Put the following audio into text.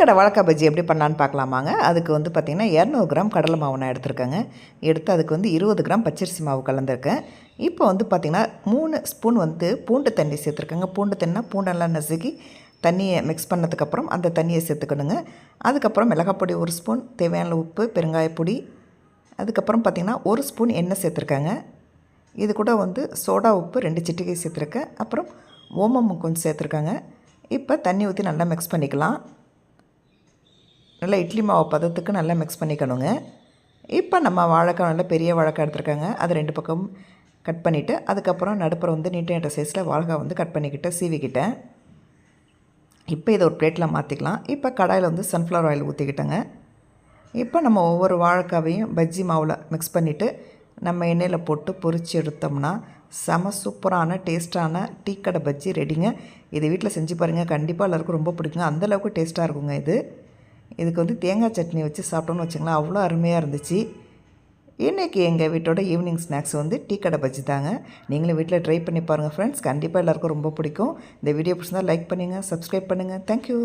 கடை வழக்க பஜ்ஜி எப்படி பண்ணலான்னு பார்க்கலாமாங்க? அதுக்கு வந்து பார்த்திங்கன்னா இரநூறு கிராம் கடலை மாவு நான் எடுத்திருக்கேங்க. எடுத்து அதுக்கு வந்து இருபது கிராம் பச்சரிசி மாவு கலந்துருக்கேன். இப்போ வந்து பார்த்திங்கன்னா மூணு ஸ்பூன் வந்து பூண்டு தண்ணி சேர்த்துருக்கேங்க. பூண்டு தண்ணினா பூண்டெல்லாம் நசுக்கி தண்ணியை மிக்ஸ் பண்ணதுக்கப்புறம் அந்த தண்ணியை சேர்த்துக்கணுங்க. அதுக்கப்புறம் மிளகாப்பொடி ஒரு ஸ்பூன் தேவையான உப்பு பெருங்காயப்பொடி அதுக்கப்புறம் பார்த்திங்கன்னா ஒரு ஸ்பூன் எண்ணெய் சேர்த்துருக்காங்க. இது கூட வந்து சோடா உப்பு ரெண்டு சிட்டிகை சேர்த்துருக்கேன். அப்புறம் ஓமம் கொஞ்சம் சேர்த்துருக்காங்க. இப்போ தண்ணி ஊற்றி நல்லா மிக்ஸ் பண்ணிக்கலாம். நல்லா இட்லி மாவு பதத்துக்கு நல்லா மிக்ஸ் பண்ணிக்கணுங்க. இப்போ நம்ம வாழைக்காய் நல்லா பெரிய வாழைக்காய் எடுத்துருக்காங்க. அது ரெண்டு பக்கம் கட் பண்ணிவிட்டு அதுக்கப்புறம் நடுப்புற வந்து நீட்டாக என்ற சைஸில் வாழைக்காய் வந்து கட் பண்ணிக்கிட்டு சீவிக்கிட்டேன். இப்போ இதை ஒரு பிளேட்டில் மாற்றிக்கலாம் இப்போ கடாயில் வந்து சன்ஃப்ளவர் ஆயில் ஊற்றிக்கிட்டேங்க இப்போ நம்ம ஒவ்வொரு வாழைக்காவையும் பஜ்ஜி மாவில் மிக்ஸ் பண்ணிவிட்டு நம்ம எண்ணெயில் போட்டு பொரித்து எடுத்தோம்னா செம சூப்பரான டேஸ்ட்டான டீ கடை பஜ்ஜி ரெடிங்க இதை வீட்டில் செஞ்சு பாருங்கள் கண்டிப்பாக எல்லாருக்கும் ரொம்ப பிடிக்குங்க. அந்தளவுக்கு டேஸ்ட்டாக இருக்குங்க இது. இதுக்கு வந்து தேங்காய் சட்னி வச்சு சாப்பிட்டோன்னு வச்சுங்களேன் அவ்வளோ அருமையாக இருந்துச்சு. இன்றைக்கி எங்கள் வீட்டோட ஈவினிங் ஸ்நாக்ஸ் வந்து டீ கடை பஜ்ஜி தாங்க. நீங்களும் வீட்டில் ட்ரை பண்ணி பாருங்கள் ஃப்ரெண்ட்ஸ் கண்டிப்பாக எல்லாருக்கும் ரொம்ப பிடிக்கும். இந்த வீடியோ பிடிச்சிருந்தா லைக் பண்ணுங்கள் சப்ஸ்கிரைப் பண்ணுங்கள் தேங்க்யூ